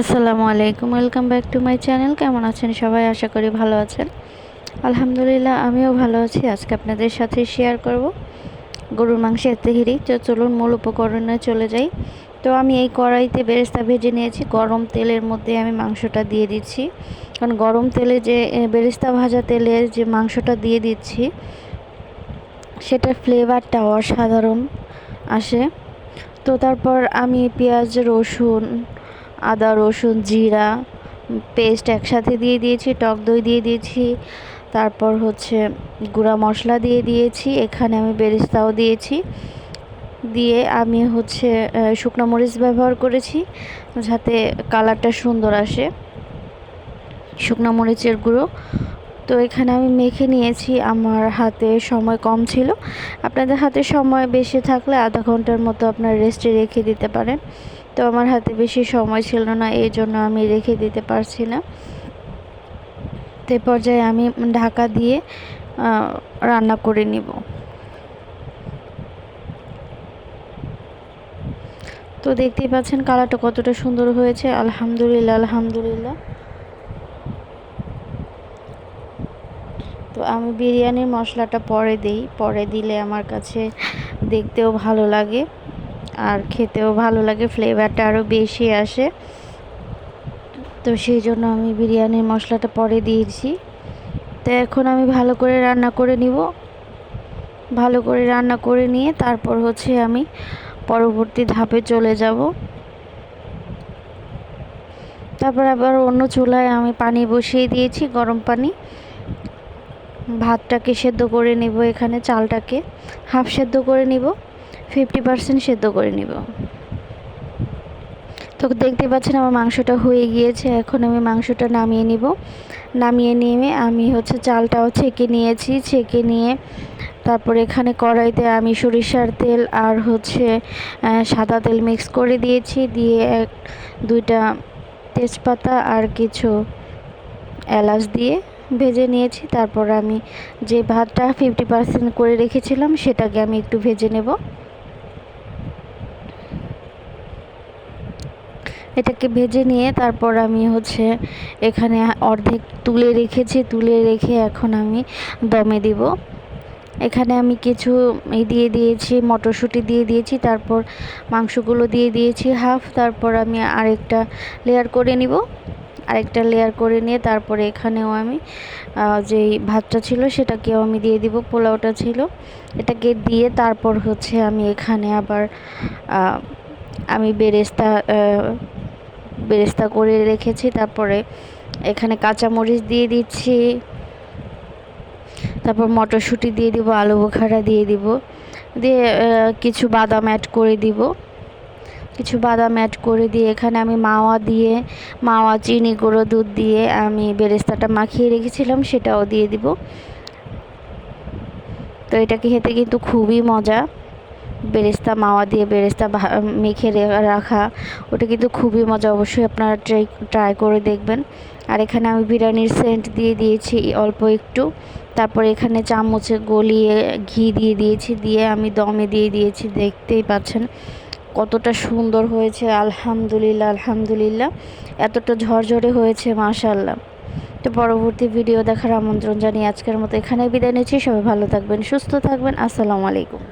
আসসালামু আলাইকুম, welcome back to my channel. কেমন আছেন সবাই? আশা করি ভালো আছেন। আলহামদুলিল্লাহ, আমিও ভালো আছি। আজকে আপনাদের সাথে শেয়ার করব গরুর মাংসের তেহিরি। তো চলুন মূল উপকরণে চলে যাই। তো আমি এই কড়াইতে বেরেস্তা ভেজে নিয়েছি। গরম তেলের মধ্যে আমি মাংসটা দিয়ে দিচ্ছি। কারণ গরম তেলে যে বেরেস্তা ভাজা তেলে যে মাংসটা দিয়ে দিচ্ছি, সেটার ফ্লেভারটা অসাধারণ আসে। তো তারপর আমি পেঁয়াজ, রসুন আদা, রসুন, জিরা, পেস্ট একসাথে দিয়ে দিয়েছি, টক দই দিয়ে দিয়েছি। তারপর হচ্ছে গুঁড়া মশলা দিয়ে দিয়েছি, এখানে আমি বেরিস্তাও দিয়েছি। দিয়ে আমি হচ্ছে শুকনো মরিচ ব্যবহার করেছি যাতে কালারটা সুন্দর আসে, শুকনো মরিচের গুঁড়ো। তো এখানে আমি মেখে নিয়েছি, আমার হাতে সময় কম ছিল। আপনাদের হাতে সময় বেশি থাকলে আধা ঘণ্টার মতো আপনার রেস্টে রেখে দিতে পারেন। তো আমার হাতে বেশি সময় ছিল না, এই জন্য আমি রেখে দিতে পারছি না। তো পর্যায়ে আমি ঢাকা দিয়ে রান্না করে নিব। তো দেখতেই পাচ্ছেন কালারটা কতটা সুন্দর হয়েছে। আলহামদুলিল্লাহ আলহামদুলিল্লাহ। তো আমি বিরিয়ানির মশলাটা পরে দিই। পরে দিলে আমার কাছে দেখতেও ভালো লাগে। আর খেতেও ভালো লাগে ফ্লেভারটা আরও বেশি আসে। তো সেই জন্য আমি বিরিয়ানির মশলাটা পরে দিয়েছি। তো এখন আমি ভালো করে রান্না করে নিব। ভালো করে রান্না করে নিয়ে তারপর হচ্ছে আমি পরবর্তী ধাপে চলে যাব। তারপর আবার অন্য চুলায় আমি পানি বসিয়ে দিয়েছি, গরম পানি। ভাতটাকে সেদ্ধ করে নিব এখানে, চালটাকে। হাফ সেদ্ধ করে নিব। ফিফটি পার্সেন্ট সেদ্ধ করে নিব। তো দেখতে পাচ্ছেন আমার মাংসটা হয়ে গিয়েছে, এখন আমি মাংসটা নামিয়ে নিব। নামিয়ে নিয়ে আমি হচ্ছে চালটাও ছেঁকে নিয়েছি, ছেঁকে নিয়ে তারপর এখানে কড়াইতে আমি সরিষার তেল আর হচ্ছে সাদা তেল মিক্স করে দিয়েছি, দিয়ে এক, দুইটা তেজপাতা আর কিছু এলাচ দিয়ে ভেজে নিয়েছি। তারপর আমি যে ভাতটা ফিফটি পার্সেন্ট করে রেখেছিলাম, সেটাকে আমি একটু ভেজে নেব। এটাকে ভেজে নিয়ে তারপর আমি হচ্ছে এখানে অর্ধেক তুলে রেখেছি, তুলে রেখে এখন আমি দমে দিব। এখানে আমি কিছু এই দিয়ে দিয়েছি, মটরশুঁটি দিয়ে দিয়েছি, তারপর মাংসগুলো দিয়ে দিয়েছি হাফ, তারপর আমি আরেকটা লেয়ার করে নিব। আরেকটা লেয়ার করে নিয়ে তারপরে এখানেও আমি যেই ভাতটা ছিল সেটাকেও আমি দিয়ে দিব, পোলাওটা ছিল। এটাকে দিয়ে তারপর হচ্ছে আমি এখানে আবার আমি বেরেস্তা বেরেস্তা করে রেখেছি, তারপরে এখানে কাঁচামরিচ দিয়ে দিচ্ছি, তারপর মটরশুঁটি দিয়ে দিব, আলু বোখারা দিয়ে দিব, দিয়ে কিছু বাদাম অ্যাড করে দিব, কিছু বাদাম অ্যাড করে দিয়ে এখানে আমি মাওয়া দিয়ে, মাওয়া, চিনি, গুঁড়ো, দুধ দিয়ে আমি বেরেস্তাটা মাখিয়ে রেখেছিলাম, সেটাও দিয়ে দিব। তো এটাকে খেতে কিন্তু খুবই মজা। বেরেস্তা, মাওয়া দিয়ে বেরেস্তা মেখে রাখা। ওটা কিন্তু খুবই মজা, অবশ্যই আপনারা ট্রাই ট্রাই করে দেখবেন। আর এখানে আমি বিরিয়ানির সেন্ট দিয়ে দিয়েছি অল্প একটু। তারপর এখানে চামচে গলিয়ে ঘি দিয়ে দিয়েছি, দিয়ে আমি দমে দিয়ে দিয়েছি, দেখতেই পাচ্ছেন। কতটা সুন্দর হয়েছে, আলহামদুলিল্লাহ আলহামদুলিল্লাহ। এতটা ঝরঝরে হয়েছে মাশাল্লাহ তো পরবর্তী ভিডিও দেখার আমন্ত্রণ জানিয়ে আজকের মতো এখানে বিদায় নিচ্ছি। সবাই ভালো থাকবেন, সুস্থ থাকবেন। আসসালামু আলাইকুম।